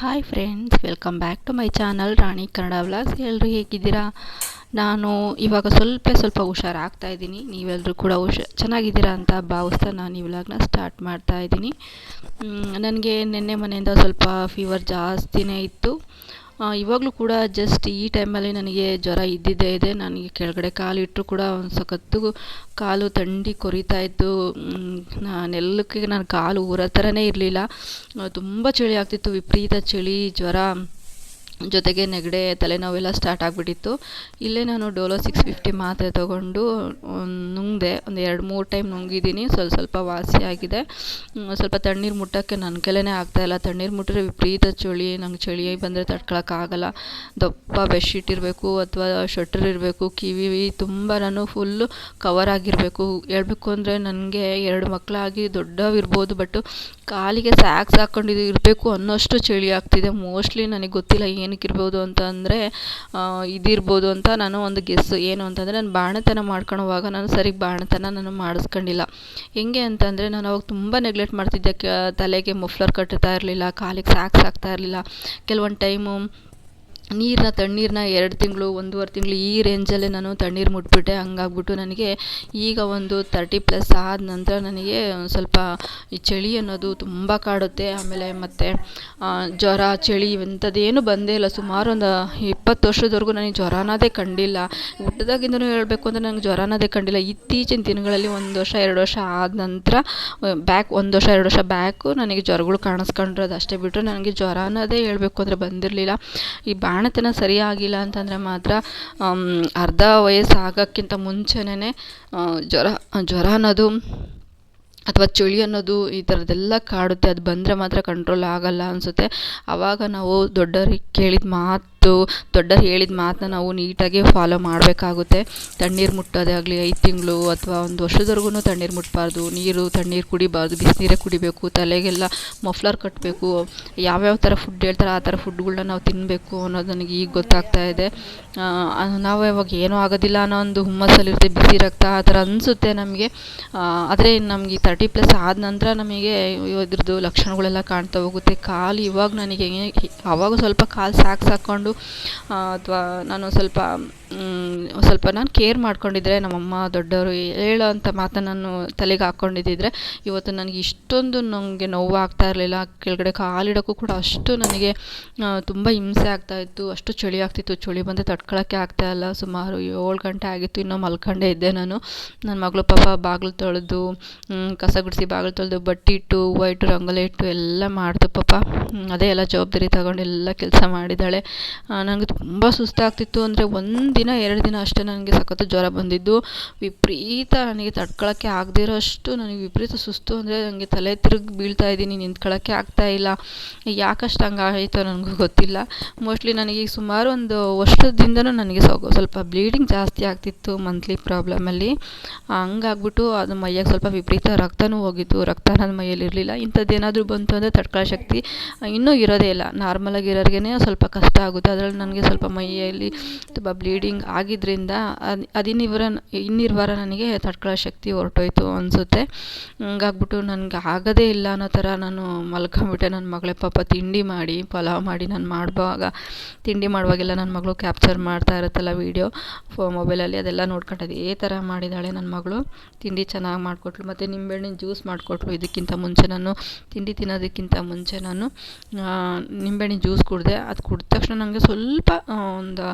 Hi friends welcome back to my channel Rani Kannada vlogs ಎಲ್ಲರೂ ಹೇಗಿದ್ದೀರಾ? ನಾನು ಇವಾಗ ಸ್ವಲ್ಪ ಸ್ವಲ್ಪ ಹುಷಾರಾಗ್ತಾ ಇದ್ದೀನಿ. ನೀವೆಲ್ಲರೂ ಕೂಡ ಹುಷ, ಚೆನ್ನಾಗಿದ್ದೀರಾ ಅಂತ ಭಾವಿಸ್ತಾ ನಾನು ಈ ವ್ಲಾಗ್ನ ಸ್ಟಾರ್ಟ್ ಮಾಡ್ತಾ ಇದ್ದೀನಿ. ನನಗೆ ನಿನ್ನೆ ಮನೆಯಿಂದ ಸ್ವಲ್ಪ ಫೀವರ್ ಜಾಸ್ತಿನೇ ಇತ್ತು. ಇವಾಗಲೂ ಕೂಡ ಜಸ್ಟ್ ಈ ಟೈಮಲ್ಲಿ ನನಗೆ ಜ್ವರ ಇದ್ದಿದ್ದೇ ಇದೆ. ನನಗೆ ಕೆಳಗಡೆ ಕಾಲು ಇಟ್ಟರು ಕೂಡ ಒಂದು ಸಖತ್ತು ಕಾಲು ತಂಡಿ ಕೊರಿತಾ ಇತ್ತು. ನೆಲಕ್ಕೆ ನನ್ನ ಕಾಲು ಊರೋ ಥರನೇ ಇರಲಿಲ್ಲ. ತುಂಬ ಚಳಿ ಆಗ್ತಿತ್ತು. ವಿಪರೀತ ಚಳಿ, ಜ್ವರ. ಜೊತೆಗೆ ನೆಗಡೆ ತಲೆನೋವೆಲ್ಲ ಸ್ಟಾರ್ಟ್ ಆಗಿಬಿಟ್ಟಿತ್ತು. ಇಲ್ಲೇ ನಾನು ಡೋಲೋ ಸಿಕ್ಸ್ ಫಿಫ್ಟಿ ಮಾತ್ರೆ ತೊಗೊಂಡು ನುಂಗಿದೆ. ಒಂದು ಎರಡು ಮೂರು ಟೈಮ್ ನುಂಗಿದ್ದೀನಿ ಸ್ವಲ್ಪ ಸ್ವಲ್ಪ ವಾಸಿ ಆಗಿದೆ. ಸ್ವಲ್ಪ ತಣ್ಣೀರು ಮುಟ್ಟೋಕ್ಕೆ ನನ್ನ ಕೈಲೇ ಆಗ್ತಾಯಿಲ್ಲ ತಣ್ಣೀರು ಮುಟ್ಟಿದ್ರೆ ವಿಪರೀತ ಚಳಿ. ನಂಗೆ ಚಳಿ ಬಂದರೆ ತಡ್ಕೊಳಕ್ಕಾಗಲ್ಲ ದಪ್ಪ ಬೆಡ್ಶೀಟ್ ಇರಬೇಕು ಅಥವಾ ಶಟ್ರ್ ಇರಬೇಕು, ಕಿವಿ ತುಂಬ ನಾನು ಫುಲ್ಲು ಕವರ್ ಆಗಿರಬೇಕು. ಹೇಳ್ಬೇಕು ಅಂದರೆ ನನಗೆ ಎರಡು ಮಕ್ಕಳಾಗಿ ದೊಡ್ಡವಿರ್ಬೋದು ಬಟ್ ಕಾಲಿಗೆ ಸ್ಯಾಕ್ಸ್ ಹಾಕ್ಕೊಂಡಿದ್ದು ಇರಬೇಕು ಅನ್ನೋಷ್ಟು ಚಳಿ ಆಗ್ತಿದೆ. ಮೋಸ್ಟ್ಲಿ ನನಗೆ ಗೊತ್ತಿಲ್ಲ ಏನಕ್ಕಿರ್ಬೋದು ಅಂತ ಅಂದರೆ ಇದಿರ್ಬೋದು ಅಂತ ನಾನು ಒಂದು ಗೆಸ್ಸು ಏನು ಅಂತಂದರೆ, ನಾನು ಬಾಣತನ ಮಾಡ್ಕೊಳೋವಾಗ ನಾನು ಸರಿ ಬಾಣತನ ನಾನು ಮಾಡಿಸ್ಕೊಂಡಿಲ್ಲ. ಹೆಂಗೆ ಅಂತಂದರೆ, ನಾನು ಅವಾಗ ತುಂಬ ನೆಗ್ಲೆಕ್ಟ್ ಮಾಡ್ತಿದ್ದೆ. ತಲೆಗೆ ಮಫ್ಲರ್ ಕಟ್ಟುತ್ತಾ ಇರಲಿಲ್ಲ, ಕಾಲಿಗೆ ಸ್ಯಾಕ್ಸ್ ಹಾಕ್ತಾ ಇರಲಿಲ್ಲ. ಕೆಲವೊಂದು ಟೈಮು ನೀರನ್ನ ತಣ್ಣೀರನ್ನ ಎರಡು ತಿಂಗಳು, ಒಂದೂವರೆ ತಿಂಗಳು ಈ ರೇಂಜಲ್ಲೇ ನಾನು ತಣ್ಣೀರು ಮುಟ್ಬಿಟ್ಟೆ. ಹಂಗಾಗ್ಬಿಟ್ಟು ನನಗೆ ಈಗ ಒಂದು ತರ್ಟಿ ಪ್ಲಸ್ ಆದ ನಂತರ ನನಗೆ ಸ್ವಲ್ಪ ಈ ಚಳಿ ಅನ್ನೋದು ತುಂಬ ಕಾಡುತ್ತೆ. ಆಮೇಲೆ ಮತ್ತು ಜ್ವರ, ಚಳಿ ಇಂಥದ್ದೇನು ಬಂದೇ ಇಲ್ಲ. ಸುಮಾರು ಒಂದು ಇಪ್ಪತ್ತು ವರ್ಷದವರೆಗೂ ನನಗೆ ಜ್ವರ ಅನ್ನೋದೇ ಕಂಡಿಲ್ಲ. ಹುಟ್ಟದಾಗಿಂದನೂ ಹೇಳಬೇಕು ಅಂದರೆ ನನಗೆ ಜ್ವರ ಅನ್ನೋದೇ ಕಂಡಿಲ್ಲ. ಇತ್ತೀಚಿನ ದಿನಗಳಲ್ಲಿ ಒಂದು ವರ್ಷ, ಎರಡು ವರ್ಷ ಆದ ನಂತರ ಬ್ಯಾಕ್ ಒಂದು ವರ್ಷ, ಎರಡು ವರ್ಷ ಬ್ಯಾಕು ನನಗೆ ಜ್ವರಗಳು ಕಾಣಿಸ್ಕೊಂಡಿರೋದು ಅಷ್ಟೇ ಬಿಟ್ಟರೆ ನನಗೆ ಜ್ವರ ಅನ್ನೋದೇ ಹೇಳಬೇಕು ಅಂದರೆ ಬಂದಿರಲಿಲ್ಲ. ಈ ಬಾ ಬಾಣತನ ಸರಿಯಾಗಿಲ್ಲ ಅಂತಂದರೆ ಮಾತ್ರ ಅರ್ಧ ವಯಸ್ಸು ಆಗೋಕ್ಕಿಂತ ಮುಂಚೆನೇ ಜ್ವರ ಜ್ವರ ಅನ್ನೋದು ಅಥವಾ ಚಳಿ ಅನ್ನೋದು ಈ ಥರದ್ದೆಲ್ಲ ಕಾಡುತ್ತೆ, ಅದು ಬಂದರೆ ಮಾತ್ರ ಕಂಟ್ರೋಲ್ ಆಗೋಲ್ಲ ಅನಿಸುತ್ತೆ. ಆವಾಗ ನಾವು ದೊಡ್ಡವ್ರಿಗೆ ಕೇಳಿದ ಮಾತು ದೊಡ್ಡವ್ರು ಹೇಳಿದ ಮಾತನ್ನ ನಾವು ನೀಟಾಗಿ ಫಾಲೋ ಮಾಡಬೇಕಾಗುತ್ತೆ. ತಣ್ಣೀರು ಮುಟ್ಟೋದೇ ಆಗಲಿ, ಐದು ತಿಂಗಳು ಅಥವಾ ಒಂದು ವರ್ಷದವರೆಗೂ ತಣ್ಣೀರು ಮುಟ್ಟಬಾರ್ದು ನೀರು, ತಣ್ಣೀರು ಕುಡಿಬಾರ್ದು, ಬಿಸಿನೀರೇ ಕುಡಿಬೇಕು, ತಲೆಗೆಲ್ಲ ಮಫ್ಲರ್ ಕಟ್ಟಬೇಕು ಯಾವ್ಯಾವ ಥರ ಫುಡ್ ಹೇಳ್ತಾರೆ ಆ ಥರ ಫುಡ್ಗಳನ್ನ ನಾವು ತಿನ್ನಬೇಕು ಅನ್ನೋದು ನನಗೆ ಈಗ ಗೊತ್ತಾಗ್ತಾ ಇದೆ. ನಾವು ಯಾವಾಗ ಏನೂ ಆಗೋದಿಲ್ಲ ಅನ್ನೋ ಒಂದು ಹುಮ್ಮಸ್ಸಲ್ಲಿರುತ್ತೆ, ಬಿಸಿ ರಕ್ತ, ಆ ಥರ ಅನಿಸುತ್ತೆ ನಮಗೆ. ಆದರೆ ನಮಗೆ ತರ್ಟಿ ಪ್ಲಸ್ ಆದ ನಂತರ ನಮಗೆ ಇದ್ರದ್ದು ಲಕ್ಷಣಗಳೆಲ್ಲ ಕಾಣ್ತಾ ಹೋಗುತ್ತೆ. ಕಾಲು ಇವಾಗ ನನಗೆ ಆವಾಗ ಸ್ವಲ್ಪ ಕಾಲು ಸಾಕು ಸಾಕ್ಕೊಂಡು ಅಥವಾ ನಾನು ಸ್ವಲ್ಪ ಸ್ವಲ್ಪ ನಾನು ಕೇರ್ ಮಾಡ್ಕೊಂಡಿದ್ರೆ ನಮ್ಮಮ್ಮ, ದೊಡ್ಡವರು ಹೇಳೋ ಅಂಥ ಮಾತನ್ನು ನಾನು ತಲೆಗೆ ಹಾಕ್ಕೊಂಡಿದ್ದಿದ್ರೆ ಇವತ್ತು ನನಗೆ ಇಷ್ಟೊಂದು ನನಗೆ ನೋವು ಆಗ್ತಾ ಇರಲಿಲ್ಲ. ಕೆಳಗಡೆ ಕಾಲಿಡೋಕ್ಕೂ ಕೂಡ ಅಷ್ಟು ನನಗೆ ತುಂಬ ಹಿಂಸೆ ಆಗ್ತಾಯಿತ್ತು ಅಷ್ಟು ಚಳಿ ಆಗ್ತಿತ್ತು. ಚಳಿ ಬಂದರೆ ಆಗ್ತಾ ಇಲ್ಲ. ಸುಮಾರು ಏಳು ಗಂಟೆ ಆಗಿತ್ತು. ಇನ್ನೂ ಮಲ್ಕೊಂಡೇ ಇದ್ದೆ ನಾನು. ನನ್ನ ಮಗಳು ಪಾಪ ಬಾಗಿಲು ತೊಳೆದು ಕಸ ಗುಡಿಸಿ ಬಾಗಿಲು ತೊಳೆದು ಬಟ್ಟೆ ಇಟ್ಟು, ಹೂವು ಇಟ್ಟು, ರಂಗೋಲಿ ಇಟ್ಟು ಎಲ್ಲ ಮಾಡ್ತು ಪಾಪ. ಅದೇ ಎಲ್ಲ ಜವಾಬ್ದಾರಿ ತಗೊಂಡು ಎಲ್ಲ ಕೆಲಸ ಮಾಡಿದ್ದಾಳೆ. ನನಗೆ ತುಂಬ ಸುಸ್ತಾಗ್ತಿತ್ತು. ಅಂದರೆ ಒಂದು ದಿನ, ಎರಡು ದಿನ ಅಷ್ಟೇ ನನಗೆ ಸಖತ್ತು ಜ್ವರ ಬಂದಿದ್ದು. ವಿಪರೀತ ನನಗೆ ತಡ್ಕೊಳಕ್ಕೆ ಆಗದೇ ಅಷ್ಟು ನನಗೆ ವಿಪರೀತ ಸುಸ್ತು. ಅಂದರೆ ನನಗೆ ತಲೆ ತಿರುಗಿ ಬೀಳ್ತಾ ಇದ್ದೀನಿ ನಿಂತ್ಕೊಳ್ಳೋಕ್ಕೆ ಆಗ್ತಾ ಇಲ್ಲ. ಯಾಕಷ್ಟು ಹಂಗೆ ಆಯಿತೋ ನನಗೂ ಗೊತ್ತಿಲ್ಲ. ಮೋಸ್ಟ್ಲಿ ನನಗೆ ಸುಮಾರು ಒಂದು ವರ್ಷದಿಂದನೂ ನನಗೆ ಸ್ವಲ್ಪ ಬ್ಲೀಡಿಂಗ್ ಜಾಸ್ತಿ ಆಗ್ತಿತ್ತು ಮಂತ್ಲಿ ಪ್ರಾಬ್ಲಮಲ್ಲಿ ಹಂಗಾಗ್ಬಿಟ್ಟು ಅದು ಮೈಯಾಗ ಸ್ವಲ್ಪ ವಿಪರೀತ ರಕ್ತನೂ ಹೋಗಿತ್ತು. ರಕ್ತ ನನ್ನ ಮೈಯಲ್ಲಿ ಇರಲಿಲ್ಲ. ಇಂಥದ್ದೇನಾದರೂ ಬಂತು ಅಂದರೆ ತಡ್ಕೊಳ್ಳೋ ಶಕ್ತಿ ಇನ್ನೂ ಇರೋದೇ ಇಲ್ಲ. ನಾರ್ಮಲಾಗಿ ಇರೋರಿಗೇ ಸ್ವಲ್ಪ ಕಷ್ಟ ಆಗುತ್ತೆ ಅದರಲ್ಲಿ ನನಗೆ ಸ್ವಲ್ಪ ಮೈಯಲ್ಲಿ ತುಂಬ ಬ್ಲೀಡಿಂಗ್ ಆಗಿದ್ದರಿಂದ ಅದು ಅದಿನ್ನಿವರ ಇನ್ನಿರ್ವಾರ ನನಗೆ ತಡ್ಕೊಳ್ಳೋ ಶಕ್ತಿ ಹೊರಟೋಯ್ತು ಅನಿಸುತ್ತೆ. ಹಂಗಾಗ್ಬಿಟ್ಟು ನನಗೆ ಆಗೋದೇ ಇಲ್ಲ ಅನ್ನೋ ಥರ ನಾನು ಮಲ್ಕೊಂಬಿಟ್ಟೆ. ನನ್ನ ಮಗಳೇ ಪಾಪ ತಿಂಡಿ ಮಾಡಿ, ಪಲಾವ್ ಮಾಡಿ ನಾನು ಮಾಡುವಾಗ ತಿಂಡಿ ಮಾಡುವಾಗೆಲ್ಲ ನನ್ನ ಮಗಳು ಕ್ಯಾಪ್ಚರ್ ಮಾಡ್ತಾ ಇರುತ್ತಲ್ಲ ವೀಡಿಯೋ ಫೋ ಮೊಬೈಲಲ್ಲಿ ಅದೆಲ್ಲ ನೋಡ್ಕೊಂಡು ಏ ಥರ ಮಾಡಿದ್ದಾಳೆ ನನ್ನ ಮಗಳು. ತಿಂಡಿ ಚೆನ್ನಾಗಿ ಮಾಡಿಕೊಟ್ಲು. ಮತ್ತು ನಿಂಬೆಹಣ್ಣಿನ ಜ್ಯೂಸ್ ಮಾಡಿಕೊಟ್ಲು ಇದಕ್ಕಿಂತ ಮುಂಚೆ ನಾನು. ತಿಂಡಿ ತಿನ್ನೋದಕ್ಕಿಂತ ಮುಂಚೆ ನಾನು ನಿಂಬೆಹಣ್ಣಿನ ಜ್ಯೂಸ್ ಕುಡಿದೆ. ಅದು ಕುಡಿದ ತಕ್ಷಣ ನನಗೆ ಸ್ವಲ್ಪ ಒಂದು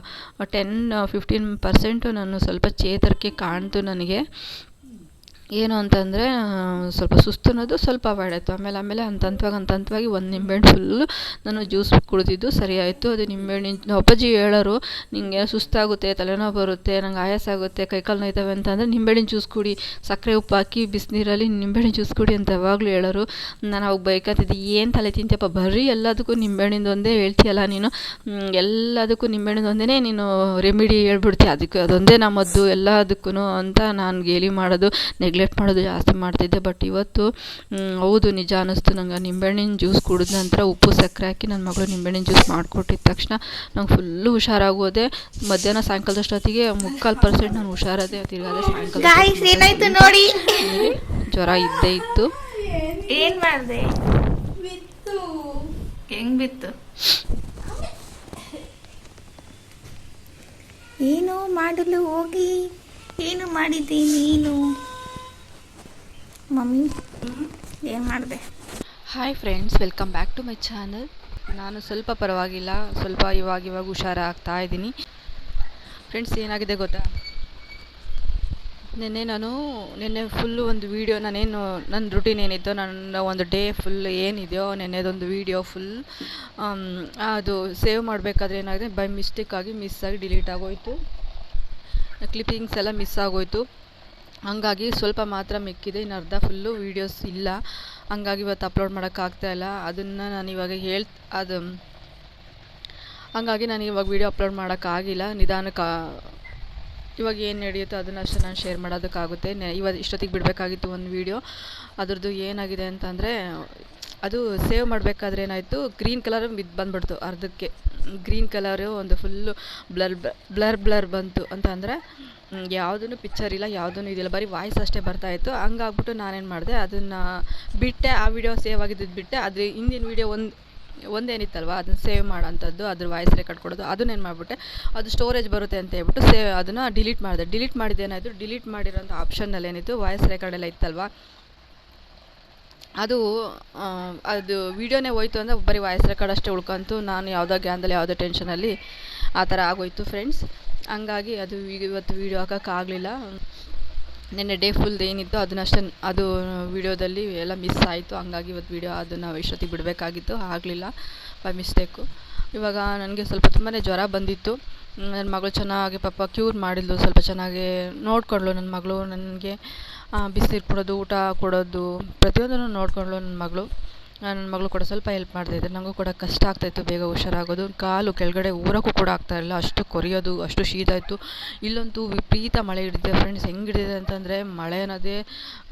ಟೆನ್ ಫಿಫ್ಟೀನ್ ಪರ್ಸೆಂಟು ನಾನು ಸ್ವಲ್ಪ ಚೇತರಿಕೆ ಕಾಣ್ತು ನನಗೆ. ಏನು ಅಂತಂದರೆ ಸ್ವಲ್ಪ ಸುಸ್ತು ಅನ್ನೋದು ಸ್ವಲ್ಪ ಅವಾಯ್ಡ್ ಆಯಿತು. ಆಮೇಲೆ ಆಮೇಲೆ ಹಂತ ಹಂತವಾಗಿ ಹಂತ ಹಂತವಾಗಿ ಒಂದು ನಿಂಬೆಹಣ್ಣು ಫುಲ್ಲು ನಾನು ಜ್ಯೂಸ್ ಕುಡಿದಿದ್ದು ಸರಿ ಆಯಿತು. ಅದು ನಿಂಬೆಹಣ್ಣಿನ ಅಪ್ಪಾಜಿ ಹೇಳೋರು ನಿಮಗೆ ಸುಸ್ತಾಗುತ್ತೆ, ತಲೆನೋವು ಬರುತ್ತೆ, ನಂಗೆ ಆಯಾಸ ಆಗುತ್ತೆ ಕೈಕಾಲು ನೋಯ್ತವೆ ಅಂತಂದರೆ ನಿಂಬೆಹಣ್ಣು ಜ್ಯೂಸ್ ಕುಡಿ. ಸಕ್ಕರೆ ಉಪ್ಪು ಹಾಕಿ, ಬಿಸಿನೀರಲ್ಲಿ ನಿಂಬೆಹಣ್ಣು ಜ್ಯೂಸ್ ಕುಡಿ ಅಂತ ಯಾವಾಗಲೂ ಹೇಳೋರು. ನಾನು ಅವಾಗ ಬೈಕತ್ತಿದ್ದೆ, ಏನು ತಲೆ ತಿಂತಪ್ಪ ಬರೀ ಎಲ್ಲದಕ್ಕೂ ನಿಂಬೆಹಣ್ಣಿಂದ ಒಂದೇ ಹೇಳ್ತೀಯಲ್ಲ ನೀನು? ಎಲ್ಲದಕ್ಕೂ ನಿಂಬೆಹಣ್ಣಿಂದು ಒಂದೇ ನೀನು ರೆಮಿಡಿ ಹೇಳ್ಬಿಡ್ತೀಯ. ಅದಕ್ಕೆ, ಅದೊಂದೇ ನಮ್ಮದ್ದು ಎಲ್ಲದಕ್ಕೂ ಅಂತ ನಾನು ಗೇಲಿ ಮಾಡೋದು ನೆಗ್ ನೆಗ್ಲೆಕ್ಟ್ ಮಾಡೋದು ಜಾಸ್ತಿ ಮಾಡ್ತಿದ್ದೆ ಬಟ್ ಇವತ್ತು ಹೌದು ನಿಜ ಅನ್ನಿಸ್ತು ನಂಗೆ ನಿಂಬೆಹಣ್ಣಿನ ಜ್ಯೂಸ್ ಕುಡಿದ ನಂತರ ಉಪ್ಪು ಸಕ್ಕರೆ ಹಾಕಿ ನನ್ನ ಮಗಳು ನಿಂಬೆಹಣ್ಣಿನ ಜ್ಯೂಸ್ ಮಾಡಿಕೊಟ್ಟಿದ ತಕ್ಷಣ ನಂಗೆ ಫುಲ್ಲು ಹುಷಾರಾಗೋದೆ. ಮಧ್ಯಾಹ್ನ ಸಾಯಂಕಾಲದಷ್ಟೊತ್ತಿಗೆ ಮುಕ್ಕಾಲು ಪರ್ಸೆಂಟ್ ನಾನು ಹುಷಾರದೆ ತಿರ್ಗಾದೆ ಸಾಯಂಕಾಲ ನೋಡಿ? ಜ್ವರ ಇದ್ದೇ ಇತ್ತು. ಏನು ಮಾಡಿದೆ? ಹೆಂಗ್ ಬಿತ್ತು? ಏನು ಮಾಡಲು ಹೋಗಿ? ಏನು ಮಾಡಿದ್ದೀನಿ ನೀನು? ಮಮ್ಮಿ? ಏನು ಮಾಡಿದೆ? Hi friends welcome back to my channel ನಾನು ಸ್ವಲ್ಪ ಪರವಾಗಿಲ್ಲ, ಸ್ವಲ್ಪ ಇವಾಗ ಇವಾಗ ಹುಷಾರಾಗ್ತಾ ಇದ್ದೀನಿ. ಫ್ರೆಂಡ್ಸ್ ಏನಾಗಿದೆ ಗೊತ್ತಾ? ನಿನ್ನೆ ನಾನು, ನಿನ್ನೆ ಫುಲ್ಲು ಒಂದು ವೀಡಿಯೋ ನಾನೇನು ನನ್ನ ರುಟೀನ್ ಏನಿದ್ದೋ ನನ್ನ ಒಂದು ಡೇ ಫುಲ್ ಏನಿದೆಯೋ, ನೆನ್ನೆದೊಂದು ವೀಡಿಯೋ ಫುಲ್ ಅದು ಸೇವ್ ಮಾಡಬೇಕಾದ್ರೆ ಏನಾಗಿದೆ ಬೈ ಮಿಸ್ಟೇಕಾಗಿ ಮಿಸ್ ಆಗಿ ಡಿಲೀಟ್ ಆಗೋಯ್ತು. ಕ್ಲಿಪ್ಪಿಂಗ್ಸ್ ಎಲ್ಲ ಮಿಸ್ ಆಗೋಯ್ತು. ಹಂಗಾಗಿ ಸ್ವಲ್ಪ ಮಾತ್ರ ಮಿಕ್ಕಿದೆ, ಇನ್ನು ಅರ್ಧ ಫುಲ್ಲು ವೀಡಿಯೋಸ್ ಇಲ್ಲ. ಹಂಗಾಗಿ ಇವತ್ತು ಅಪ್ಲೋಡ್ ಮಾಡೋಕ್ಕಾಗ್ತಾ ಇಲ್ಲ. ಅದನ್ನು ನಾನು ಇವಾಗ ಹೇಳ್, ಅದು, ಹಂಗಾಗಿ ನಾನು ಇವಾಗ ವೀಡಿಯೋ ಅಪ್ಲೋಡ್ ಮಾಡೋಕ್ಕಾಗಿಲ್ಲ ನಿಧಾನಕ್ಕೆ ಇವಾಗ ಏನು ನಡೆಯುತ್ತೋ ಅದನ್ನು ಅಷ್ಟೇ ನಾನು ಶೇರ್ ಮಾಡೋದಕ್ಕಾಗುತ್ತೆ. ಇವತ್ತು ಇಷ್ಟೊತ್ತಿಗೆ ಬಿಡಬೇಕಾಗಿತ್ತು ಒಂದು ವೀಡಿಯೋ ಅದ್ರದ್ದು ಏನಾಗಿದೆ ಅಂತಂದರೆ, ಅದು ಸೇವ್ ಮಾಡಬೇಕಾದ್ರೆ ಏನಾಯಿತು ಗ್ರೀನ್ ಕಲರ್ ಬಿದ್ದು ಬಂದ್ಬಿಡ್ತು ಅರ್ಧಕ್ಕೆ. ಗ್ರೀನ್ ಕಲರು ಒಂದು ಫುಲ್ಲು ಬ್ಲರ್ ಬ್ಲರ್ ಬ್ಲರ್ ಬಂತು. ಅಂತ ಅಂದರೆ ಯಾವುದೂ ಪಿಕ್ಚರ್ ಇಲ್ಲ ಯಾವುದೂ ಇದಿಲ್ಲ, ಬರೀ ವಾಯ್ಸ್ ಅಷ್ಟೇ ಬರ್ತಾಯಿತ್ತು ಹಂಗಾಗ್ಬಿಟ್ಟು ನಾನೇನು ಮಾಡಿದೆ, ಅದನ್ನು ಬಿಟ್ಟೆ, ಆ ವಿಡಿಯೋ ಸೇವ್ ಆಗಿದ್ದಿದ್ದು ಬಿಟ್ಟೆ, ಅದ್ರ ಹಿಂದಿನ ವೀಡಿಯೋ ಒಂದು, ಒಂದೇನಿತ್ತಲ್ವ, ಅದನ್ನ ಸೇವ್ ಮಾಡೋಂಥದ್ದು ಅದ್ರ ವಾಯ್ಸ್ ರೆಕಾರ್ಡ್ ಕೊಡೋದು ಅದನ್ನೇನು ಮಾಡಿಬಿಟ್ಟೆ, ಅದು ಸ್ಟೋರೇಜ್ ಬರುತ್ತೆ ಅಂತ ಹೇಳ್ಬಿಟ್ಟು ಸೇವ್ ಅದನ್ನು ಡಿಲೀಟ್ ಮಾಡಿದೆ. ಡಿಲೀಟ್ ಮಾಡಿದ್ದೇನಾಯಿತು ಡಿಲೀಟ್ ಮಾಡಿರೋಂಥ ಆಪ್ಷನ್ನಲ್ಲಿ ಏನಿತ್ತು ವಾಯ್ಸ್ ರೆಕಾರ್ಡ್ ಎಲ್ಲ ಇತ್ತಲ್ವ? ಅದು ಅದು ವೀಡಿಯೋನೇ ಹೋಯ್ತು ಅಂದರೆ ಬರೀ ವಾಯ್ಸ್ ರೆಕಾರ್ಡ್ ಅಷ್ಟೇ ಉಳ್ಕೊಂತು, ನಾನು ಯಾವುದೋ ಗ್ಯಾನ್ದಲ್ಲಿ ಯಾವುದೋ ಟೆನ್ಷನಲ್ಲಿ ಆ ಥರ ಆಗೋಯ್ತು ಫ್ರೆಂಡ್ಸ್ ಹಂಗಾಗಿ ಅದು ಇವತ್ತು ವೀಡಿಯೋ ಹಾಕೋಕ್ಕಾಗಲಿಲ್ಲ ನಿನ್ನೆ ಡೇ ಫುಲ್ ಏನಿತ್ತು ಅದನ್ನ ಅಷ್ಟೇ ಅದು ವೀಡಿಯೋದಲ್ಲಿ ಎಲ್ಲ ಮಿಸ್ ಆಯಿತು. ಹಂಗಾಗಿ ಇವತ್ತು ವೀಡಿಯೋ ಅದನ್ನು ಎಷ್ಟೊತ್ತಿಗೆ ಬಿಡಬೇಕಾಗಿತ್ತು. ಆಗಲಿಲ್ಲ ಬೈ ಮಿಸ್ಟೇಕು ಇವಾಗ ನನಗೆ ಸ್ವಲ್ಪ ತುಂಬಾ ಜ್ವರ ಬಂದಿತ್ತು. ನನ್ನ ಮಗಳು ಚೆನ್ನಾಗಿ ಪಾಪ ಕ್ಯೂರ್ ಮಾಡಿದ್ಲು. ಸ್ವಲ್ಪ ಚೆನ್ನಾಗಿ ನೋಡ್ಕೊಂಡ್ಳು ನನ್ನ ಮಗಳು. ನನಗೆ ಬಿಸಿನೀರು ಕೊಡೋದು, ಊಟ ಕೊಡೋದು, ಪ್ರತಿಯೊಂದನ್ನು ನೋಡ್ಕೊಂಡ್ಳು ನನ್ನ ಮಗಳು. ನನ್ನ ಮಗಳು ಕೂಡ ಸ್ವಲ್ಪ ಹೆಲ್ಪ್ ಮಾಡ್ತಾಯಿದ್ದೆ ನನಗೂ ಕೂಡ ಕಷ್ಟ ಆಗ್ತಾಯಿತ್ತು ಬೇಗ ಹುಷಾರಾಗೋದು. ಕಾಲು ಕೆಳಗಡೆ ಊರೋಕ್ಕೂ ಕೂಡ ಆಗ್ತಾಯಿರಲಿಲ್ಲ ಅಷ್ಟು ಕೊರಿಯೋದು, ಅಷ್ಟು ಶೀತ ಇತ್ತು. ಇಲ್ಲಂತೂ ವಿಪರೀತ ಮಳೆ ಹಿಡಿದಿದೆ. ಫ್ರೆಂಡ್ಸ್ ಹೆಂಗೆ ಹಿಡಿದಿದೆ ಅಂತಂದರೆ, ಮಳೆ ಅನ್ನೋದೇ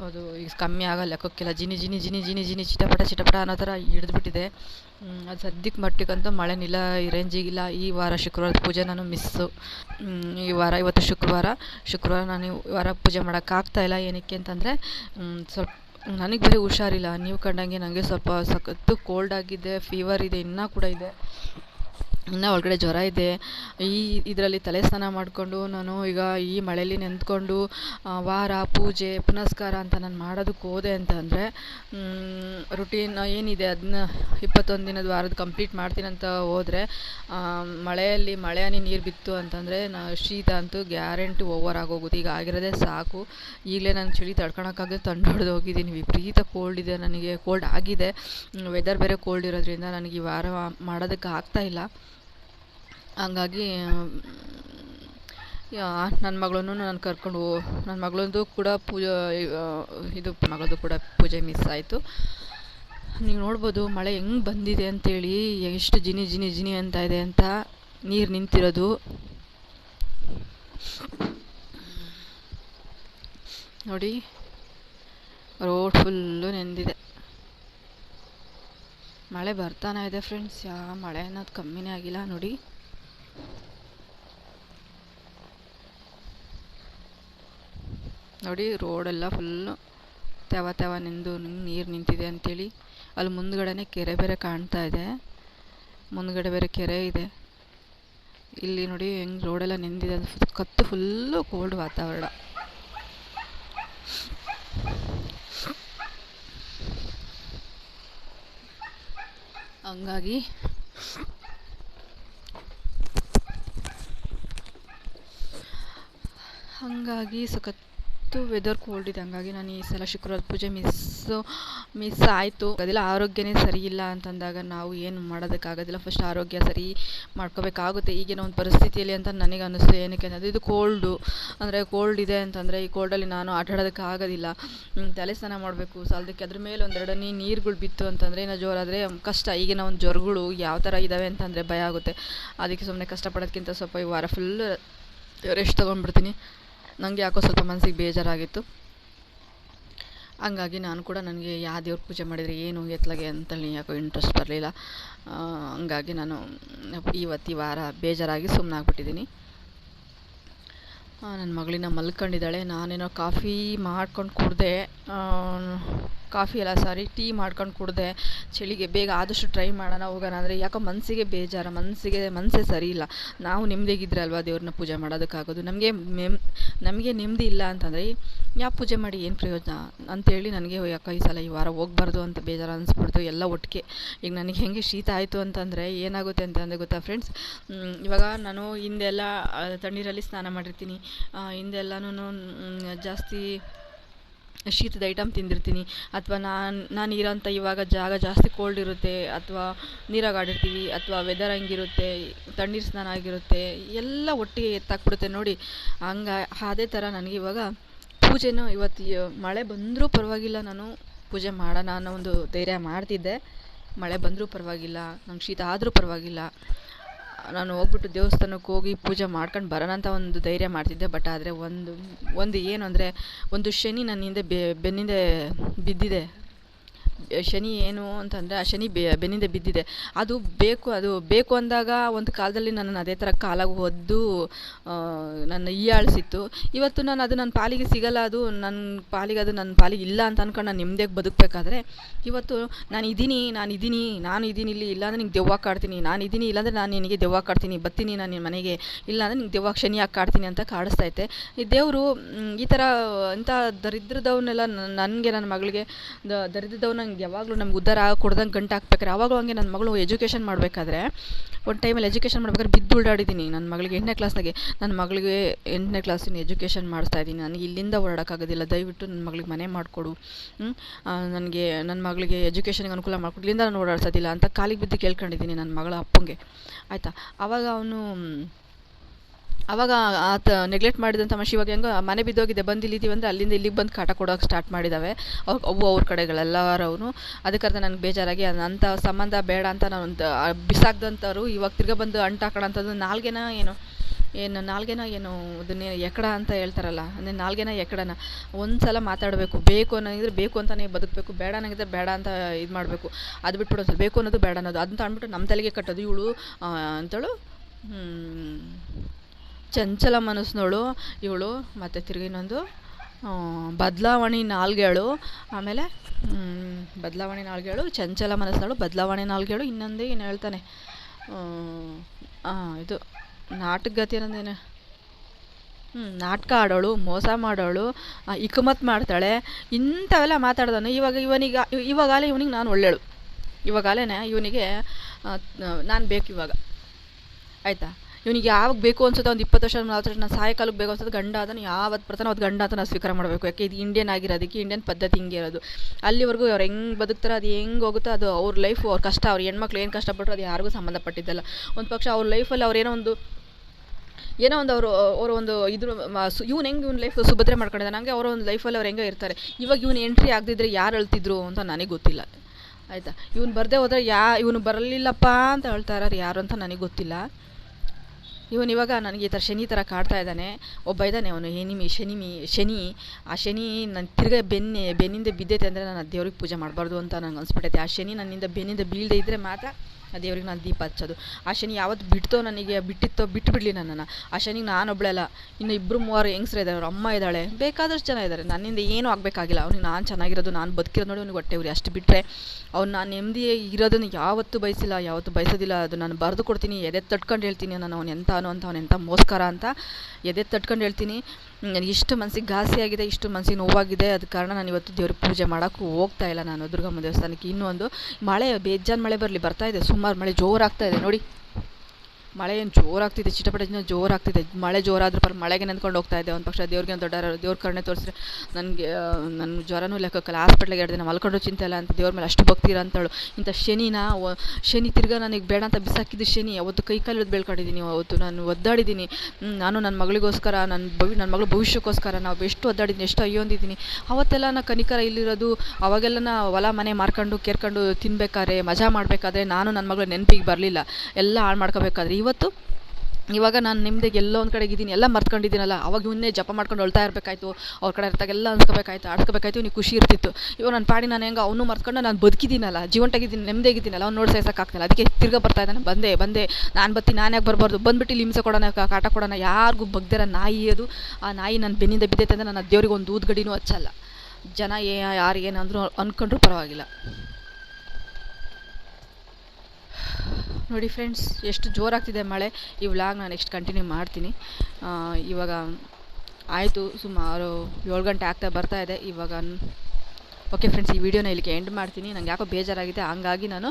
ಅದು ಈಗ ಕಮ್ಮಿ ಆಗಲ್ಲ. ಲೆಕ್ಕಕ್ಕಿಲ್ಲ ಜಿನಿ ಜಿನಿ ಜಿನಿ ಜಿನಿ ಜಿನಿ, ಚಿಟಪಟ ಚಿಟಪಟ ಅನ್ನೋ ಥರ ಹಿಡಿದ್ಬಿಟ್ಟಿದೆ. ಅದು ಸದ್ಯಕ್ಕೆ ಮಟ್ಟಿಗಂತೂ ಮಳೆ ನಿಲ್ಲ ಈ ರೇಂಜಿಗಿಲ್ಲ ಈ ವಾರ ಶುಕ್ರವಾರದ ಪೂಜೆ ನಾನು ಮಿಸ್ಸು ಈ ವಾರ, ಇವತ್ತು ಶುಕ್ರವಾರ. ಶುಕ್ರವಾರ ನಾನು ಈ ವಾರ ಪೂಜೆ ಮಾಡೋಕ್ಕಾಗ್ತಾಯಿಲ್ಲ ಏನಕ್ಕೆ ಅಂತಂದರೆ ಸ್ವಲ್ಪ ನನಗೆ ಬೇರೆ ಹುಷಾರಿಲ್ಲ ನೀವು ಕಂಡಂಗೆ ನನಗೆ ಸ್ವಲ್ಪ ಸಖತ್ತು ಕೋಲ್ಡ್ ಆಗಿದೆ ಫೀವರ್ ಇದೆ ಇನ್ನೂ ಕೂಡ ಇದೆ ಇನ್ನೂ ಒಳಗಡೆ ಜ್ವರ ಇದೆ. ಈ ಇದರಲ್ಲಿ ತಲೆ ಸ್ನಾನ ಮಾಡಿಕೊಂಡು ನಾನು ಈಗ ಈ ಮಳೆಯಲ್ಲಿ ನೆಂದ್ಕೊಂಡು ವಾರ, ಪೂಜೆ, ಪುನಸ್ಕಾರ ಅಂತ ನಾನು ಮಾಡೋದಕ್ಕೆ ಹೋದೆ ಅಂತಂದರೆ ರುಟೀನ್ ಏನಿದೆ ಅದನ್ನ ಇಪ್ಪತ್ತೊಂದು ದಿನದ ವಾರದ ಕಂಪ್ಲೀಟ್ ಮಾಡ್ತೀನಿ ಅಂತ ಹೋದರೆ ಮಳೆಯಲ್ಲಿ ಮಳೆ ಹನಿ ನೀರು ಬಿತ್ತು ಅಂತಂದರೆ ನಾ ಶೀತ ಅಂತೂ ಗ್ಯಾರಂಟಿ ಓವರ್ ಆಗೋಗುತ್ತೆ. ಈಗ ಆಗಿರೋದೇ ಸಾಕು. ಈಗಲೇ ನಾನು ಚಳಿ ತಡ್ಕೊಳಕ್ಕಾಗದೆ ತಂಡು ಹೊಡೆದು ಹೋಗಿದ್ದೀನಿ. ವಿಪರೀತ ಕೋಲ್ಡ್ ಇದೆ ನನಗೆ. ಕೋಲ್ಡ್ ಆಗಿದೆ. ವೆದರ್ ಬೇರೆ ಕೋಲ್ಡ್ ಇರೋದ್ರಿಂದ ನನಗೆ ಈ ವಾರ ಮಾಡೋದಕ್ಕೆ ಆಗ್ತಾಯಿಲ್ಲ ಹಂಗಾಗಿ ನನ್ನ ಮಗಳನ್ನೂ ನಾನು ಕರ್ಕೊಂಡು ನನ್ನ ಮಗಳದ್ದು ಕೂಡ ಪೂಜೆ ಇದು ಮಗಳದ್ದು ಕೂಡ ಪೂಜೆ ಮಿಸ್ ಆಯಿತು. ನೀವು ನೋಡ್ಬೋದು ಮಳೆ ಹೆಂಗೆ ಬಂದಿದೆ ಅಂತೇಳಿ, ಎಷ್ಟು ಜಿನಿ ಜಿನಿ ಜಿನಿ ಅಂತ ಇದೆ ಅಂತ ನೀರು ನಿಂತಿರೋದು. ನೋಡಿ, ರೋಡ್ ಫುಲ್ಲು ನೆಂದಿದೆ. ಮಳೆ ಬರ್ತಾನೆ ಇದೆ ಫ್ರೆಂಡ್ಸ್, ಯಾ ಮಳೆ ಅನ್ನೋದು ಕಮ್ಮಿನೇ ಆಗಿಲ್ಲ ನೋಡಿ. ನೋಡಿ ರೋಡೆಲ್ಲ ಫುಲ್ಲು ತೆವ ತೆವ ನಿಂದು ನೀರು ನಿಂತಿದೆ ಅಂಥೇಳಿ ಅಲ್ಲಿ ಮುಂದ್ಗಡೆನೆ ಕೆರೆ ಬೇರೆ ಕಾಣ್ತಾ ಇದೆ. ಮುಂದ್ಗಡೆ ಬೇರೆ ಕೆರೆ ಇದೆ. ಇಲ್ಲಿ ನೋಡಿ ಹೆಂಗೆ ರೋಡೆಲ್ಲ ನಿಂದಿದೆ ಕತ್ತು ಫುಲ್ಲು ಕೋಲ್ಡ್ ವಾತಾವರಣ. ಹಂಗಾಗಿ ಹಾಗಾಗಿ ಸಖತ್ತು ವೆದರ್ ಕೋಲ್ಡ್ ಇದೆ. ಹಂಗಾಗಿ ನಾನು ಈ ಸಲ ಶುಕ್ರವಾರ ಪೂಜೆ ಮಿಸ್ಸು ಮಿಸ್ ಆಯಿತು. ಅದೆಲ್ಲ ಆರೋಗ್ಯನೇ ಸರಿ ಇಲ್ಲ ಅಂತಂದಾಗ ನಾವು ಏನು ಮಾಡೋದಕ್ಕಾಗೋದಿಲ್ಲ. ಫಸ್ಟ್ ಆರೋಗ್ಯ ಸರಿ ಮಾಡ್ಕೋಬೇಕಾಗುತ್ತೆ. ಈಗಿನ ಒಂದು ಪರಿಸ್ಥಿತಿಯಲ್ಲಿ ಅಂತ ನನಗೆ ಅನ್ನಿಸ್ತು ಏನಕ್ಕೆ ಅಂತಂದರೆ, ಇದು ಕೋಲ್ಡು ಅಂದರೆ ಕೋಲ್ಡ್ ಇದೆ ಅಂತಂದರೆ ಈ ಕೋಲ್ಡಲ್ಲಿ ನಾನು ಆಟ ಆಡೋದಕ್ಕೆ ಆಗೋದಿಲ್ಲ. ತಲೆ ಸ್ನಾನ ಮಾಡಬೇಕು. ಸಾಲದಕ್ಕೆ ಅದ್ರ ಮೇಲೆ ಒಂದೆರಡು ನೀರುಗಳು ಬಿತ್ತು ಅಂತಂದರೆ ಏನೋ ಜೋರಾದರೆ ಕಷ್ಟ. ಈಗಿನ ಒಂದು ಜ್ವರಗಳು ಯಾವ ಥರ ಇದ್ದಾವೆ ಅಂತಂದರೆ ಭಯ ಆಗುತ್ತೆ. ಅದಕ್ಕೆ ಸುಮ್ಮನೆ ಕಷ್ಟಪಡೋದಕ್ಕಿಂತ ಸ್ವಲ್ಪ ಈ ವಾರ ಫುಲ್ ರೆಸ್ಟ್ ತೊಗೊಂಡ್ಬಿಡ್ತೀನಿ. ನನಗೆ ಯಾಕೋ ಸ್ವಲ್ಪ ಮನಸ್ಸಿಗೆ ಬೇಜಾರಾಗಿತ್ತು. ಹಂಗಾಗಿ ನಾನು ಕೂಡ ನನಗೆ ಯಾವ ದೇವ್ರ ಪೂಜೆ ಮಾಡಿದರೆ ಏನು ಎತ್ತಲಾಗೆ ಅಂತೇಳಿ ಯಾಕೋ ಇಂಟ್ರೆಸ್ಟ್ ಬರಲಿಲ್ಲ. ಹಂಗಾಗಿ ನಾನು ಇವತ್ತು ಈ ವಾರ ಬೇಜಾರಾಗಿ ಸುಮ್ಮನಾಗ್ಬಿಟ್ಟಿದ್ದೀನಿ ನನ್ನ ಮಗಳಿನ ಮಲ್ಕೊಂಡಿದ್ದಾಳೆ. ನಾನೇನೋ ಕಾಫಿ ಮಾಡ್ಕೊಂಡು ಕುಡಿದೆ ಕಾಫಿ ಎಲ್ಲ ಸಾರಿ ಟೀ ಮಾಡ್ಕೊಂಡು ಕುಡಿದೆ, ಚಳಿಗೆ ಬೇಗ ಆದಷ್ಟು ಟ್ರೈ ಮಾಡೋಣ ಹೋಗೋಣ ಅಂದರೆ ಯಾಕೋ ಮನಸ್ಸಿಗೆ ಬೇಜಾರು ಮನಸ್ಸಿಗೆ ಮನಸ್ಸೇ ಸರಿ ಇಲ್ಲ. ನಾವು ನೆಮ್ಮದಿಗಿದ್ರೆ ಅಲ್ವಾ ದೇವ್ರನ್ನ ಪೂಜೆ ಮಾಡೋದಕ್ಕಾಗೋದು? ನಮಗೆ ಮೆಮ್ ನಮಗೆ ನೆಮ್ಮದಿ ಇಲ್ಲ ಅಂತಂದರೆ ಯಾವ ಪೂಜೆ ಮಾಡಿ ಏನು ಪ್ರಯೋಜನ? ಅಂತೇಳಿ ನನಗೆ ಯಾಕೋ ಈ ಸಲ ಈ ವಾರ ಹೋಗ್ಬಾರ್ದು ಅಂತ ಬೇಜಾರು ಅನಿಸ್ಬಿಡ್ತು ಎಲ್ಲ ಒಟ್ಟಿಗೆ. ಈಗ ನನಗೆ ಹೆಂಗೆ ಶೀತ ಆಯಿತು ಅಂತಂದರೆ ಏನಾಗುತ್ತೆ ಅಂತಂದರೆ ಗೊತ್ತಾ ಫ್ರೆಂಡ್ಸ್ ಇವಾಗ ನಾನು ಹಿಂದೆಲ್ಲ ತಣ್ಣೀರಲ್ಲಿ ಸ್ನಾನ ಮಾಡಿರ್ತೀನಿ. ಹಿಂದೆಲ್ಲನೂ ಜಾಸ್ತಿ ಶೀತದ ಐಟಮ್ ತಿಂದಿರ್ತೀನಿ. ಅಥವಾ ನಾನು ನಾನು ಇರೋಂಥ ಇವಾಗ ಜಾಗ ಜಾಸ್ತಿ ಕೋಲ್ಡ್ ಇರುತ್ತೆ, ಅಥವಾ ನೀರಾಗ ಆಡಿರ್ತೀವಿ, ಅಥವಾ ವೆದರ್ ಹಂಗಿರುತ್ತೆ, ತಣ್ಣೀರು ಸ್ನಾನ ಆಗಿರುತ್ತೆ, ಎಲ್ಲ ಒಟ್ಟಿಗೆ ಎತ್ತಾಕ್ಬಿಡುತ್ತೆ ನೋಡಿ. ಹಂಗ, ಅದೇ ಥರ ನನಗೆ ಇವಾಗ ಪೂಜೆನೂ ಇವತ್ತು ಮಳೆ ಬಂದರೂ ಪರವಾಗಿಲ್ಲ ನಾನು ಪೂಜೆ ಮಾಡೋಣ ಅನ್ನೋ ಒಂದು ಧೈರ್ಯ ಮಾಡ್ತಿದ್ದೆ. ಮಳೆ ಬಂದರೂ ಪರವಾಗಿಲ್ಲ, ನಂಗೆ ಶೀತ ಆದರೂ ಪರವಾಗಿಲ್ಲ. ನಾನು ಹೋಗ್ಬಿಟ್ಟು ದೇವಸ್ಥಾನಕ್ಕೆ ಹೋಗಿ ಪೂಜೆ ಮಾಡ್ಕೊಂಡು ಬರೋಣ ಅಂತ ಒಂದು ಧೈರ್ಯ ಮಾಡ್ತಿದ್ದೆ. ಬಟ್ ಆದರೆ ಒಂದು ಒಂದು ಏನು ಅಂದರೆ, ಒಂದು ಶನಿ ನನ್ನ ಹಿಂದೆ ಬೆನ್ನಿಂದೆ ಬಿದ್ದಿದೆ. ಶನಿ ಏನು ಅಂತಂದರೆ, ಆ ಶನಿ ಬೆನ್ನಿಂದ ಬಿದ್ದಿದೆ. ಅದು ಬೇಕು ಅದು ಬೇಕು ಅಂದಾಗ ಒಂದು ಕಾಲದಲ್ಲಿ ನನ್ನನ್ನು ಅದೇ ಥರ ಕಾಲಾಗ ಒದ್ದು ನನ್ನ ಹೀಯಾಳಿಸಿತ್ತು. ಇವತ್ತು ನಾನು ಅದು ನನ್ನ ಪಾಲಿಗೆ ಸಿಗಲ್ಲ, ಅದು ನನ್ನ ಪಾಲಿಗೆ, ಅದು ನನ್ನ ಪಾಲಿಗೆ ಇಲ್ಲ ಅಂತ ಅಂದ್ಕೊಂಡು ನಾನು ನಿಮ್ಮದೇ ಬದುಕಬೇಕಾದ್ರೆ, ಇವತ್ತು ನಾನು ಇದ್ದೀನಿ ನಾನು ಇದ್ದೀನಿ ನಾನು ಇದ್ದೀನಿ ಇಲ್ಲಿ ಇಲ್ಲಾಂದ್ರೆ ನಿಂಗೆ ದೆವ್ವ ಕಾಡ್ತೀನಿ, ನಾನು ಇದ್ದೀನಿ ಇಲ್ಲಾಂದರೆ ನಾನು ನಿನಗೆ ದೆವ್ವ ಕಾಡ್ತೀನಿ, ಬರ್ತೀನಿ ನಾನು ನಿನ್ನ ಮನೆಗೆ ಇಲ್ಲಾಂದ್ರೆ ನಿಂಗೆ ದೆವ್ವ ಶನಿಯಾಗಿ ಕಾಡ್ತೀನಿ ಅಂತ ಕಾಡಿಸ್ತಾ ಇತ್ತೆ ಈ ದೇವರು ಈ ಥರ, ಇಂಥ ದರಿದ್ರದವನ್ನೆಲ್ಲ ನನಗೆ, ನನ್ನ ಮಗಳಿಗೆ, ದ ದರಿದ್ರದವ್ ನಂಗೆ ಯಾವಾಗಲೂ ನಮ್ಗೆ ಉದ್ಧಾರ ಕೊಡ್ದಂಗೆ ಗಂಟು ಹಾಕ್ಬೇಕಾರೆ ಆವಾಗಲೂ ಹಂಗೆ ನನ್ನ ಮಗಳು ಎಜುಕೇಷನ್ ಮಾಡಬೇಕಾದ್ರೆ, ಒಂದು ಟೈಮಲ್ಲಿ ಎಜುಕೇಷನ್ ಮಾಡ್ಬೇಕಾದ್ರೆ ಬಿದ್ದು ಓಡಾಡಿದ್ದೀನಿ ನನ್ನ ಮಗಳಿಗೆ ಎಂಟನೇ ಕ್ಲಾಸ್ನಾಗೆ ನನ್ನ ಮಗಳಿಗೆ ಎಂಟನೇ ಕ್ಲಾಸಿನ ಎಜುಕೇಷನ್ ಮಾಡಿಸ್ತಾ ಇದ್ದೀನಿ ನನಗೆ ಇಲ್ಲಿಂದ ಓಡಾಡೋಕ್ಕಾಗೋದಿಲ್ಲ ದಯವಿಟ್ಟು ನನ್ನ ಮಗಳಿಗೆ ಮನೆ ಮಾಡಿಕೊಡು. ನನಗೆ ನನ್ನ ಮಗಳಿಗೆ ಎಜುಕೇಷನ್ಗೆ ಅನುಕೂಲ ಮಾಡಿಕೊಡು. ಇಲ್ಲಿಂದ ನಾನು ಓಡಾಡ್ಸೋದಿಲ್ಲ ಅಂತ ಕಾಲಿಗೆ ಬಿದ್ದು ಕೇಳ್ಕೊಂಡಿದ್ದೀನಿ ನನ್ನ ಮಗಳ ಅಪ್ಪಂಗೆ. ಆಯಿತಾ? ಆವಾಗ ಅವನು ಅವಾಗ ಆತ ನೆಗ್ಲೆಕ್ಟ್ ಮಾಡಿದಂಥ ಮಷಿ ಇವಾಗ ಹೆಂಗೋ ಮನೆ ಬಿದ್ದೋಗಿದೆ ಬಂದು ಇಲ್ಲಿದ್ದೀವಿ ಅಂದರೆ ಅಲ್ಲಿಂದ ಇಲ್ಲಿಗೆ ಬಂದು ಕಾಟ ಕೊಡೋಕೆ ಸ್ಟಾರ್ಟ್ ಮಾಡಿದ್ದಾವೆ ಅವ್ರು ಅವು ಅವ್ರ ಕಡೆಗಳೆಲ್ಲರವನು ಅದಕ್ಕರ್ಥ ನನಗೆ ಬೇಜಾರಾಗಿ ಅಂಥ ಸಂಬಂಧ ಬೇಡ ಅಂತ ನಾನು ಬಿಸಾಕ್ದಂಥವ್ರು ಇವಾಗ ತಿರ್ಗಾ ಬಂದು ಅಂಟಾಕೊಳ್ಳೋಂಥದ್ದು ನಾಲ್ಗೆನ ಏನು ಏನು ನಾಲ್ಗೆನ ಏನು ಅದನ್ನೇ ಎಕಡ ಅಂತ ಹೇಳ್ತಾರಲ್ಲ, ಅಂದರೆ ನಾಲ್ಗೆನ ಎಕಡನ. ಒಂದು ಸಲ ಮಾತಾಡಬೇಕು, ಬೇಕು ಅನ್ನೋಂಗಿದ್ರೆ ಬೇಕು ಅಂತಲೇ ಬದುಕಬೇಕು, ಬೇಡ ಅನ್ನೋಂಗಿದ್ರೆ ಬೇಡ ಅಂತ ಇದು ಮಾಡಬೇಕು. ಅದು ಬಿಟ್ಬಿಡೋದು ಬೇಕು ಅನ್ನೋದು ಬೇಡ ಅನ್ನೋದು. ಅಂತ ಅಂದ್ಬಿಟ್ಟು ನಮ್ಮ ತಲೆಗೆ ಕಟ್ಟೋದು. ಇವಳು ಅಂತೇಳು ಚಂಚಲ ಮನಸ್ಸಿನವಳು ಇವಳು ಮತ್ತು ತಿರುಗಿ ಇನ್ನೊಂದು ಬದಲಾವಣೆ ನಾಲ್ಗೆಳು. ಆಮೇಲೆ ಬದಲಾವಣೆ ನಾಲ್ಗೆಳು, ಚಂಚಲ ಮನಸ್ಸಿನವಳು ಬದಲಾವಣೆ ನಾಲ್ಗೇಳು, ಇನ್ನೊಂದೇ ಏನು ಹೇಳ್ತಾನೆ. ಇದು ನಾಟಕಗತಿ ಅನ್ನೋದೇನು ಹ್ಞೂ ನಾಟಕ ಆಡೋಳು, ಮೋಸ ಮಾಡೋಳು ಇಕಮತ್ ಮಾಡ್ತಾಳೆ. ಇಂಥವೆಲ್ಲ ಮಾತಾಡ್ದಾನೆ ಇವಾಗ ಇವನಿಗೆ, ಇವಾಗಲೇ ಇವನಿಗೆ ನಾನು ಒಳ್ಳೆಳು. ಇವಾಗಲೇ ಇವನಿಗೆ ನಾನು ಬೇಕು ಇವಾಗ. ಆಯಿತಾ? ಇವನಿಗೆ ಯಾವಾಗ ಬೇಕು ಅನ್ಸುತ್ತೆ ಒಂದು ಇಪ್ಪತ್ತು ವರ್ಷ ನಾಲ್ಕು ವರ್ಷ, ನಾನು ಸಾಯಂಕಾಲಕ್ಕೆ ಬೇಕು ಅನ್ಸುತ್ತೆ ಗಂಡ ಅದನ್ನು ಯಾವತ್ತು ಬರ್ತಾನೆ ಅವತ್ತು ಗಂಡ ಅಂತ ನಾವು ಸ್ವೀಕಾರ ಮಾಡಬೇಕು. ಯಾಕೆ ಇದು ಇಂಡಿಯನ್ ಆಗಿರೋದಕ್ಕೆ ಇಂಡಿಯನ್ ಪದ್ಧತಿ ಹಿಂಗೆ ಇರೋದು. ಅಲ್ಲಿವರೆಗೂ ಅವ್ರು ಹೆಂಗೆ ಬದುಕ್ತಾರೆ, ಅದು ಹೆಂಗೆ ಹೋಗುತ್ತೋ, ಅದು ಅವ್ರ ಲೈಫ್ ಅವ್ರ ಕಷ್ಟ, ಅವ್ರ ಹೆಣ್ಮಕ್ಳು ಏನು ಕಷ್ಟಪಟ್ಟರು ಅದು ಯಾರಿಗೂ ಸಂಬಂಧಪಟ್ಟಿದ್ದಲ್ಲ. ಒಂದು ಪಕ್ಷ ಅವ್ರ ಲೈಫಲ್ಲಿ ಅವ್ರೇನೋ ಒಂದು, ಏನೋ ಒಂದು ಅವರು, ಅವರ ಒಂದು ಇದ್ರ ಇವ್ನು ಹೆಂಗೆ ಇವ್ನ ಲೈಫ್ ಸುಭದ್ರೆ ಮಾಡ್ಕೊಂಡಿದ್ದಾನೆ ನನಗೆ ಅವರ ಒಂದು ಲೈಫಲ್ಲಿ ಅವ್ರು ಹೆಂಗೆ ಇರ್ತಾರೆ. ಇವಾಗ ಇವ್ನು ಎಂಟ್ರಿ ಆಗದಿದ್ರೆ ಯಾರು ಅಳ್ತಿದ್ರು ಅಂತ ನನಗೆ ಗೊತ್ತಿಲ್ಲ. ಆಯಿತಾ? ಇವ್ನು ಬರದೇ ಹೋದ್ರೆ ಯಾ, ಇವನು ಬರಲಿಲ್ಲಪ್ಪ ಅಂತ ಹೇಳ್ತಾ ಇರೋರು ಯಾರು ಅಂತ ನನಗೆ ಗೊತ್ತಿಲ್ಲ. ಇವನು ಇವಾಗ ನನಗೆ ಈ ಥರ ಶನಿ ಥರ ಕಾಡ್ತಾ ಇದ್ದಾನೆ. ಒಬ್ಬ ಇದ್ದಾನೆ ಅವನು ಹೆನಿಮಿ ಶನಿಮಿ ಶನಿ ಆ ಶನಿ ನನ್ನ ತಿರ್ಗಾ ಬೆನ್ನೆ, ಬೆನ್ನಿಂದ ಬಿದ್ದೈತೆ ಅಂದರೆ ನಾನು ದೇವ್ರಿಗೆ ಪೂಜೆ ಮಾಡಬಾರ್ದು ಅಂತ ನಂಗೆ ಅನ್ಸ್ಬಿಟ್ಟೈತೆ. ಆ ಶನಿ ನನ್ನಿಂದ ಬೆನ್ನಿಂದ ಬೀಳದೆ ಇದ್ದರೆ ಮಾತ್ರ ಆ ದೇವ್ರಿಗೆ ನಾನು ದೀಪ ಹಚ್ಚೋದು. ಆ ಶನಿ ಯಾವತ್ತು ಬಿಡ್ತೋ ನನಗೆ, ಬಿಟ್ಟಿತ್ತೋ ಬಿಟ್ಟು ಬಿಡಲಿ ನನ್ನನ್ನು. ಆ ಶನಿಗೆ ನಾನು ಒಬ್ಬಳಲ್ಲ ಇನ್ನು ಇಬ್ಬರು ಮೂವರು ಹೆಂಗಸ್ರು ಇದ್ದಾರೆ, ಅವ್ರ ಅಮ್ಮ ಇದ್ದಾಳೆ. ಬೇಕಾದಷ್ಟು ಜನ ಇದ್ದಾರೆ. ನನ್ನಿಂದ ಏನೂ ಆಗಬೇಕಾಗಿಲ್ಲ. ಅವ್ನಿಗೆ ನಾನು ಚೆನ್ನಾಗಿರೋದು, ನಾನು ಬದುಕಿರೋದು ನೋಡಿ ಅವ್ನಿಗೆ ಹೊಟ್ಟೆ ಉರಿ. ಅಷ್ಟು ಬಿಟ್ಟರೆ ಅವ್ನು ನಾನು ನೆಮ್ಮದಿ ಇರೋದನ್ನು ಯಾವತ್ತೂ ಬಯಸಿಲ್ಲ, ಯಾವತ್ತು ಬಯಸೋದಿಲ್ಲ. ಅದು ನಾನು ಬರೆದು ಕೊಡ್ತೀನಿ, ಎದೆ ತಟ್ಕೊಂಡು ಹೇಳ್ತೀನಿ ನಾನು ಅವ್ನು ಅನ್ನೋ ಅಂತ, ಅವ್ನು ಎಂಥ ಮೋಸ್ಕರ ಅಂತ ಎದೆ ತಟ್ಕೊಂಡು ಹೇಳ್ತೀನಿ. ನನಗೆ ಇಷ್ಟು ಮನಸ್ಸಿಗೆ ಘಾಸಿಯಾಗಿದೆ ಇಷ್ಟು ಮನಸ್ಸಿಗೆ ನೋವಾಗಿದೆ, ಅದ ಕಾರಣ ನಾನು ಇವತ್ತು ದೇವ್ರಿಗೆ ಪೂಜೆ ಮಾಡೋಕ್ಕೂ ಹೋಗ್ತಾ ಇಲ್ಲ ನಾನು ದುರ್ಗಮ್ಮ ದೇವಸ್ಥಾನಕ್ಕೆ. ಇನ್ನೊಂದು ಮಳೆ, ಬೇಜಾನ್ ಮಳೆ ಬರಲಿ, ಬರ್ತಾ ಇದೆ, ಸುಮಾರು ಮಳೆ, ಜೋರಾಗ್ತಾ ಇದೆ. ನೋಡಿ ಮಳೆ ಏನು ಜೋರಾಗ್ತಿದೆ, ಚಿಟಪಟ ಜೋರಾಗ್ತಿದೆ. ಮಳೆ ಜೋರಾದ್ರೂ ಪರ ಮಳೆಗೆ ನೆನ್ಕೊಂಡು ಹೋಗ್ತಾ ಇದ್ದೆ ಒಂದು ಪಕ್ಷ ದೇವ್ರಿಗೆ ದೊಡ್ಡ ದೇವ್ರ ಕರ್ಣೆ ತೋರಿಸಿದ್ರೆ ನನಗೆ ನನ್ನ ಜ್ವರನೂ ಲೆಕ್ಕಕ್ಕಲ್ಲ ಹಾಸ್ಪಿಟ್ಲಿಗೆ ಎರಡು ದಿನ ಮಲ್ಕೊಂಡು ಚಿಂತೆ ಇಲ್ಲ ಅಂತ ದೇವ್ರ ಮೇಲೆ ಅಷ್ಟು ಭಕ್ತಿ ಇರೋ ಅಂತೇಳು ಇಂಥ ಶನಿನ ಶನಿ ತಿರ್ಗಾ ನನಗೆ ಬೇಡ ಅಂತ ಬಿಸಾಕಿದ್ದು ಶನಿ. ಅವತ್ತು ಕೈ ಕಾಲು ಬೆಳ್ಕೊಂಡಿದ್ದೀನಿ ಅವತ್ತು. ನಾನು ಒದ್ದಾಡಿದ್ದೀನಿ. ನಾನು ನನ್ನ ಮಗಳಿಗೋಸ್ಕರ ನನ್ನ ಭವಿ ನನ್ನ ಮಗಳ ಭವಿಷ್ಯಕ್ಕೋಸ್ಕರ ನಾವು ಎಷ್ಟು ಒದ್ದಾಡಿದ್ದೀನಿ, ಎಷ್ಟು ಅಯ್ಯೊಂದಿದ್ದೀನಿ ಅವತ್ತೆಲ್ಲ ನಾ ಕನಿಕರ ಇಲ್ಲಿರೋದು, ಅವಾಗೆಲ್ಲ ನಾ ಹೊಲ, ಮನೆ ಮಾರ್ಕೊಂಡು, ಕೇರ್ಕೊಂಡು ತಿನ್ಬೇಕಾದ್ರೆ, ಮಜಾ ಮಾಡಬೇಕಾದ್ರೆ ನಾನು ನನ್ನ ಮಗಳ ನೆನಪಿಗೆ ಬರಲಿಲ್ಲ. ಎಲ್ಲ ಹಾಳು ಮಾಡ್ಕೋಬೇಕಾದ್ರೆ. ಇವತ್ತು ಇವಾಗ ನಾನು ನಿಮ್ದೆ ಎಲ್ಲೋ ಒಂದು ಕಡೆಗೆ ಇದ್ದೀನಿ, ಎಲ್ಲ ಮರ್ತ್ಕೊಂಡಿದ್ದೀನಲ್ಲ, ಅವಾಗ ಇವನ್ನೇ ಜಪ ಮಾಡ್ಕೊಂಡು ಅಳ್ತಾ ಇರಬೇಕಾಯ್ತು, ಅವ್ರ ಕಡೆ ಇರ್ತಾಗೆಲ್ಲ ಅನ್ಸ್ಕೋಬೇಕಾಯ್ತು, ಆಡ್ಸ್ಕೋಬೇಕಾಯ್ತು, ನೀವು ಖುಷಿ ಇರ್ತಿತ್ತು. ಇವಾಗ ನನ್ನ ಪಾಡಿ ನಾನು ಹೆಂಗೆ ಅವನು ಮರ್ತ್ಕೊಂಡು ನಾನು ಬದುಕಿದ್ದೀನಲ್ಲ, ಜೀವಂಟಾಗಿದ್ದೀನಿ ನೆಮ್ಮದಿಯಾಗಿದ್ದೀನಲ್ಲ ಅವ್ನು ನೋಡಿ ಸಹಿಸೋಕ್ಕಾಗ್ತಿಲ್ಲ ಅದಕ್ಕೆ ತಿರ್ಗಾ ಬರ್ತಾ ಇದ್ದಾನೆ, ಬಂದೆ ಬಂದೆ. ನಾನು ಬತ್ತಿ ನಾನು ಯಾಕೆ ಬರಬಾರ್ದು? ಬಂದ್ಬಿಟ್ಟು ಇಲ್ಲಿ ಹಿಂಸೆ ಕೊಡೋಣ ಕಾಟ ಕೊಡೋಣ, ಯಾರಿಗೂ ಬಗ್ದಿರ ನಾಯಿ ಅದು. ಆ ನಾಯಿ ನನ್ನ ಬೆನ್ನಿಂದ ಬಿದ್ದೈತೆ ಅಂದರೆ ನಾನು ದೇವ್ರಿಗೆ ಒಂದು ಊದ್ಗಡಿನೂ ಹಚ್ಚಲ್ಲ. ಜನ ಏ, ಯಾರು ಏನಂದ್ರು ಅಂದ್ಕೊಂಡ್ರೂ ಪರವಾಗಿಲ್ಲ. ನೋಡಿ ಫ್ರೆಂಡ್ಸ್ ಎಷ್ಟು ಜೋರಾಗ್ತಿದೆ ಮಳೆ. ಈ ವ್ಲಾಗ್ ನಾನು ನೆಕ್ಸ್ಟ್ ಕಂಟಿನ್ಯೂ ಮಾಡ್ತೀನಿ. ಇವಾಗ ಆಯಿತು, ಸುಮಾರು ಏಳು ಗಂಟೆ ಆಗ್ತಾ ಬರ್ತಾ ಇದೆ. ಇವಾಗ ಓಕೆ ಫ್ರೆಂಡ್ಸ್ ಈ ವಿಡಿಯೋನ ಇಲ್ಲಿಗೆ ಎಂಡ್ ಮಾಡ್ತೀನಿ. ನನಗೆ ಯಾಕೋ ಬೇಜಾರಾಗಿದೆ, ಹಂಗಾಗಿ ನಾನು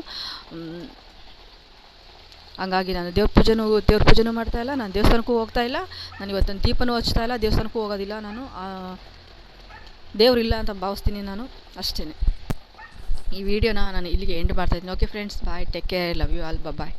ಹಂಗಾಗಿ ನಾನು ದೇವ್ರ ಪೂಜೆನೂ ದೇವ್ರ ಪೂಜೆನೂ ಮಾಡ್ತಾ ಇಲ್ಲ. ನಾನು ದೇವಸ್ಥಾನಕ್ಕೂ ಹೋಗ್ತಾ ಇಲ್ಲ. ನಾನು ಇವತ್ತೊಂದು ದೀಪನೂ ಹಚ್ತಾ ಇಲ್ಲ. ದೇವಸ್ಥಾನಕ್ಕೂ ಹೋಗೋದಿಲ್ಲ ನಾನು. ದೇವ್ರಿಲ್ಲ ಅಂತ ಭಾವಿಸ್ತೀನಿ ನಾನು. ಅಷ್ಟೇ ಈ ವಿಡಿಯೋನ ನಾನು ಇಲ್ಲಿಗೆ ಎಂಡ್ ಮಾಡ್ತಾಯಿದ್ದೀನಿ okay friends bye take care love you all bye